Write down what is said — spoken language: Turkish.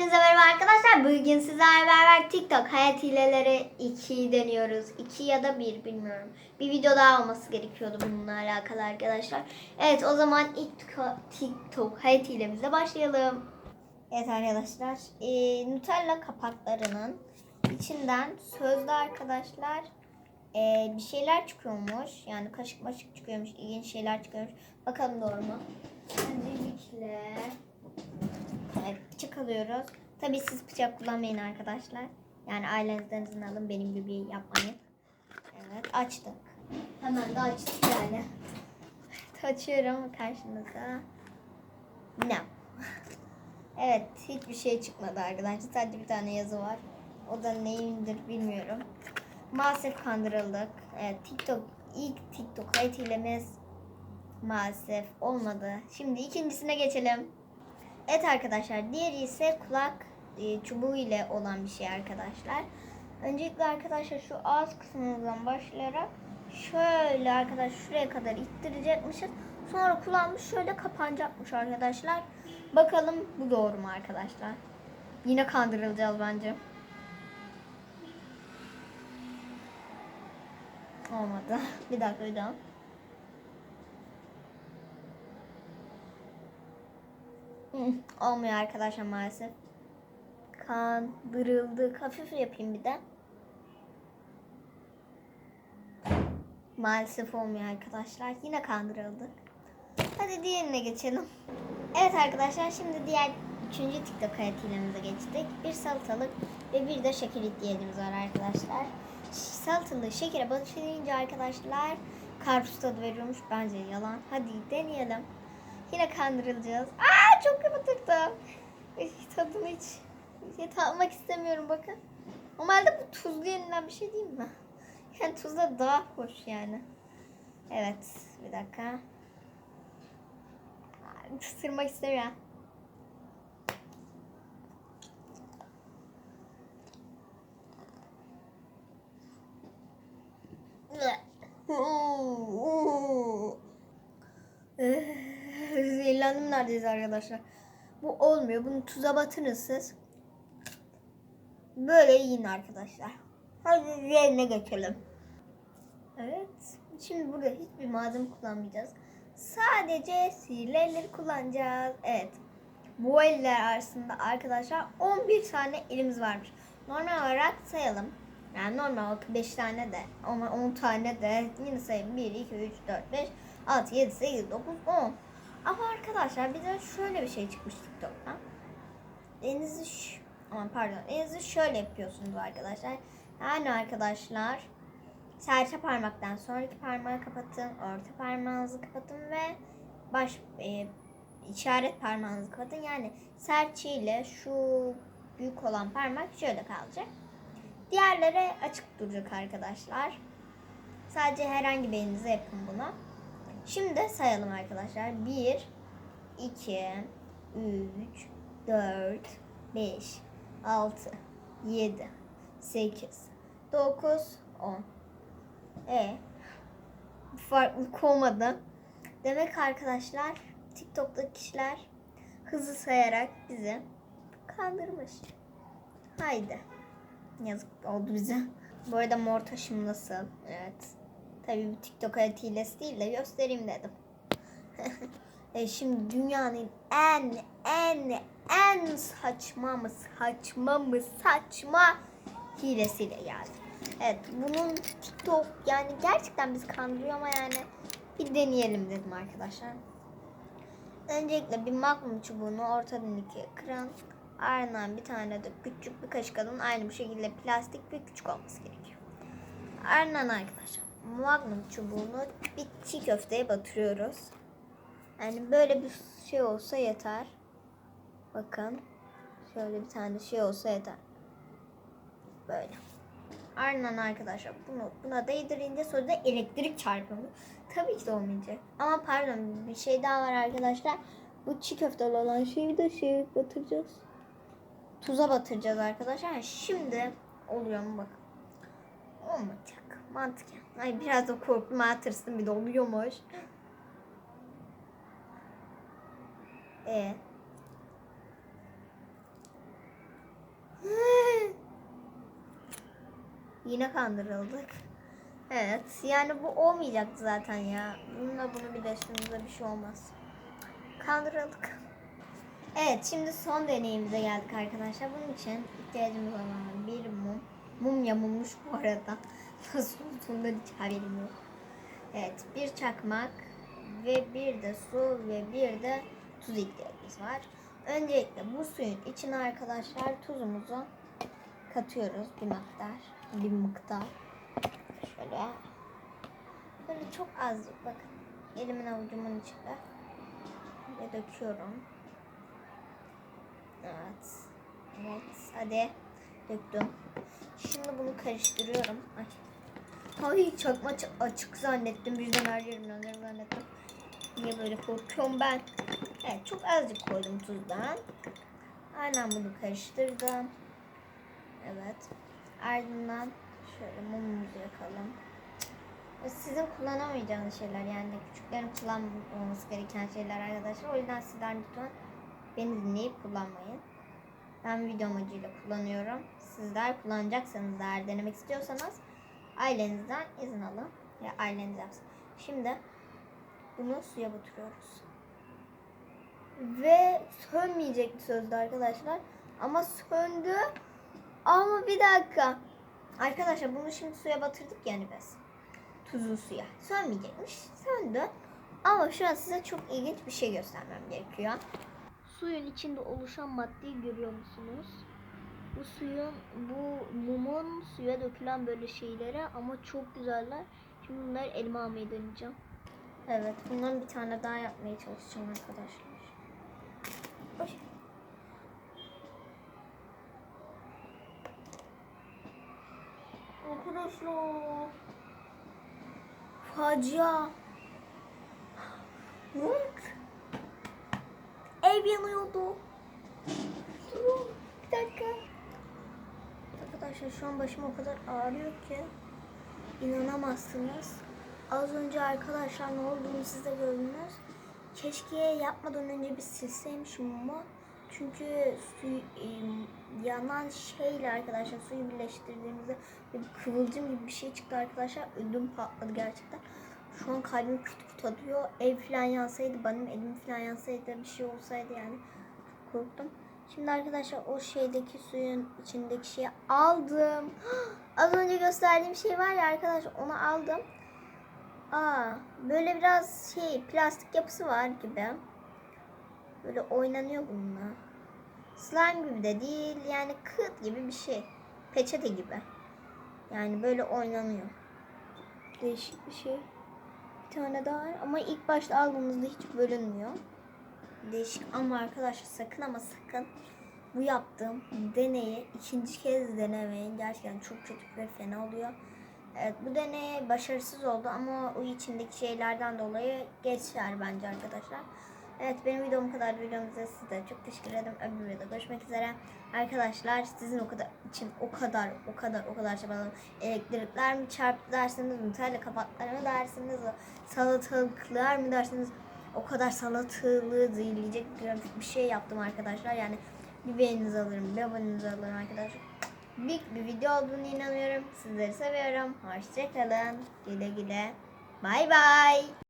Hepinize merhaba arkadaşlar. Bugün sizlerle beraber TikTok hayat hileleri 2'yi deniyoruz. 2 ya da 1 bilmiyorum. Bir video daha olması gerekiyordu bununla alakalı arkadaşlar. Evet o zaman ilk TikTok- TikTok hayat hilemizle başlayalım. Evet arkadaşlar. E, Nutella kapaklarının içinden sözde arkadaşlar e, bir şeyler çıkıyormuş. Yani kaşık maşık çıkıyormuş. ilginç şeyler çıkıyormuş. Bakalım doğru mu? Öncelikle Evet bıçak alıyoruz. Tabii siz bıçak kullanmayın arkadaşlar. Yani ailenizden alın benim gibi yapmayın. Evet açtık. Hemen de açtık yani. Açıyorum karşınıza. Ne? Evet hiçbir şey çıkmadı arkadaşlar. Sadece bir tane yazı var. O da neyindir bilmiyorum. Maalesef kandırıldık. Evet TikTok ilk TikTok kayıt hilemiz maalesef olmadı. Şimdi ikincisine geçelim. Evet arkadaşlar diğeri ise kulak e, çubuğu ile olan bir şey arkadaşlar. Öncelikle arkadaşlar şu ağız kısmından başlayarak şöyle arkadaş şuraya kadar ittirecekmişiz. Sonra kulağımız şöyle kapanacakmış arkadaşlar. Bakalım bu doğru mu arkadaşlar? Yine kandırılacağız bence. Olmadı. Bir dakika bir daha. Olmuyor arkadaşlar maalesef. Kandırıldık. Hafif yapayım bir de. Maalesef olmuyor arkadaşlar. Yine kandırıldık. Hadi diğerine geçelim. Evet arkadaşlar şimdi diğer üçüncü TikTok hayat hilemize geçtik. Bir salatalık ve bir de şeker ihtiyacımız var arkadaşlar. Salatalığı şekere batırınca arkadaşlar karpuz tadı veriyormuş. Bence yalan. Hadi deneyelim. Yine kandırılacağız. Aa çok kapatırdım. Tadını hiç, hiç tatmak istemiyorum bakın. Normalde bu tuzlu yenilen bir şey değil mi? Yani tuzla daha hoş yani. Evet bir dakika. Aa, Isırmak istemiyorum. Zehirlendim neredeyse arkadaşlar. Bu olmuyor. Bunu tuza batırın siz. Böyle yiyin arkadaşlar. Hadi diğerine geçelim. Evet. Şimdi burada hiçbir malzeme kullanmayacağız. Sadece sihirli kullanacağız. Evet. Bu eller arasında arkadaşlar 11 tane elimiz varmış. Normal olarak sayalım. Yani normal olarak 5 tane de ama 10 tane de yine sayayım. 1, 2, 3, 4, 5, 6, 7, 8, 9, 10. Ama arkadaşlar bize şöyle bir şey çıkmış TikTok'tan. Elinizi ş- aman pardon elinizi şöyle yapıyorsunuz arkadaşlar. Yani arkadaşlar serçe parmaktan sonraki parmağı kapatın, orta parmağınızı kapatın ve baş e, işaret parmağınızı kapatın. Yani serçe ile şu büyük olan parmak şöyle kalacak. Diğerleri açık duracak arkadaşlar. Sadece herhangi bir elinize yapın bunu. Şimdi sayalım arkadaşlar. 1, 2, 3, 4, 5, 6, 7, 8, 9, 10. E farklılık olmadı. Demek arkadaşlar TikTok'taki kişiler hızlı sayarak bizi kandırmış. Haydi. Yazık oldu bize. Bu arada mor taşım nasıl? Evet. Tabii bu TikTok hayat hilesi değil de göstereyim dedim. e şimdi dünyanın en en en saçma mı saçma mı saçma hilesiyle geldi. Evet bunun TikTok yani gerçekten bizi kandırıyor ama yani bir deneyelim dedim arkadaşlar. Öncelikle bir magnum çubuğunu ortadan ikiye kıran ardından bir tane de küçük bir kaşık alın. Aynı bu şekilde plastik ve küçük olması gerekiyor. Ardından arkadaşlar magnum çubuğunu bir çiğ köfteye batırıyoruz. Yani böyle bir şey olsa yeter. Bakın. Şöyle bir tane şey olsa yeter. Böyle. Ardından arkadaşlar bunu buna değdirince sözde elektrik çarpımı. Tabii ki de olmayacak. Ama pardon bir şey daha var arkadaşlar. Bu çiğ köfteli olan şeyi de şey batıracağız. Tuza batıracağız arkadaşlar. Şimdi oluyor mu bakın. Olmayacak. Mantıken. Ay biraz da korkma tırsın bir de oluyormuş. E. Ee? Yine kandırıldık. Evet. Yani bu olmayacaktı zaten ya. Bununla bunu birleştirdiğimizde bir şey olmaz. Kandırıldık. Evet şimdi son deneyimize geldik arkadaşlar. Bunun için ihtiyacımız olan bir mum. Mum yamulmuş bu arada. Nasıl olduğundan hiç haberim yok. Evet bir çakmak ve bir de su ve bir de tuz ihtiyacımız var. Öncelikle bu suyun içine arkadaşlar tuzumuzu katıyoruz bir miktar. Bir miktar. Şöyle. Böyle çok azıcık bakın. Elimin avucumun içinde. Ve döküyorum. Evet. Evet. Hadi. Döktüm. Şimdi bunu karıştırıyorum. Ay. Ay çakma açık zannettim. Birden her yerimden zannettim. Niye böyle korkuyorum ben? Evet çok azıcık koydum tuzdan. Aynen bunu karıştırdım. Evet. Ardından şöyle mumumuzu yakalım. Ve Sizin kullanamayacağınız şeyler yani küçüklerin kullanmaması gereken şeyler arkadaşlar. O yüzden sizler lütfen beni dinleyip kullanmayın. Ben video amacıyla kullanıyorum. Sizler kullanacaksanız eğer denemek istiyorsanız ailenizden izin alın. Ya aileniz yapsın. Şimdi bunu suya batırıyoruz. Ve sönmeyecekti sözde arkadaşlar. Ama söndü. Ama bir dakika. Arkadaşlar bunu şimdi suya batırdık yani biz. Tuzlu suya. Sönmeyecekmiş. Söndü. Ama şu an size çok ilginç bir şey göstermem gerekiyor. Suyun içinde oluşan maddeyi görüyor musunuz? Bu suyun, bu mumun suya dökülen böyle şeyleri ama çok güzeller. Şimdi bunları elime almayı deneyeceğim. Evet, bundan bir tane daha yapmaya çalışacağım arkadaşlar. Oy. Arkadaşlar. Facia. What? Ev yanıyordu. Durun, Bir dakika. Arkadaşlar şu an başım o kadar ağrıyor ki inanamazsınız. Az önce arkadaşlar ne olduğunu siz de gördünüz. Keşke yapmadan önce bir silseymişim mumu. Çünkü su, e, yanan şeyle arkadaşlar suyu birleştirdiğimizde bir kıvılcım gibi bir şey çıktı arkadaşlar. Ödüm patladı gerçekten. Şu an kalbim küt küt atıyor. Ev falan yansaydı, benim elim falan yansaydı bir şey olsaydı yani korktum. Şimdi arkadaşlar o şeydeki suyun içindeki şeyi aldım. Az önce gösterdiğim şey var ya arkadaşlar onu aldım. Aa, böyle biraz şey plastik yapısı var gibi. Böyle oynanıyor bununla. Slime gibi de değil yani kıt gibi bir şey. Peçete gibi. Yani böyle oynanıyor. Değişik bir şey. Bir tane daha var ama ilk başta aldığımızda hiç bölünmüyor. Değişik ama arkadaşlar sakın ama sakın bu yaptığım deneyi ikinci kez denemeyin. Gerçekten çok kötü ve fena oluyor. Evet bu deney başarısız oldu ama o içindeki şeylerden dolayı geçer bence arkadaşlar. Evet benim videom kadar. Videomuza size çok teşekkür ederim. Öbür videoda görüşmek üzere. Arkadaşlar sizin o kadar için o kadar o kadar o kadar çabaladım. Elektrikler mi çarptı dersiniz, Nutella kapakları mı dersiniz, salatalıklar mı dersiniz. O kadar salatalığı zehirleyecek bir şey yaptım arkadaşlar. Yani bir beğeninizi alırım, bir abonenizi alırım arkadaşlar. Büyük bir video olduğunu inanıyorum. Sizleri seviyorum. Hoşçakalın. Güle güle. Bay bay.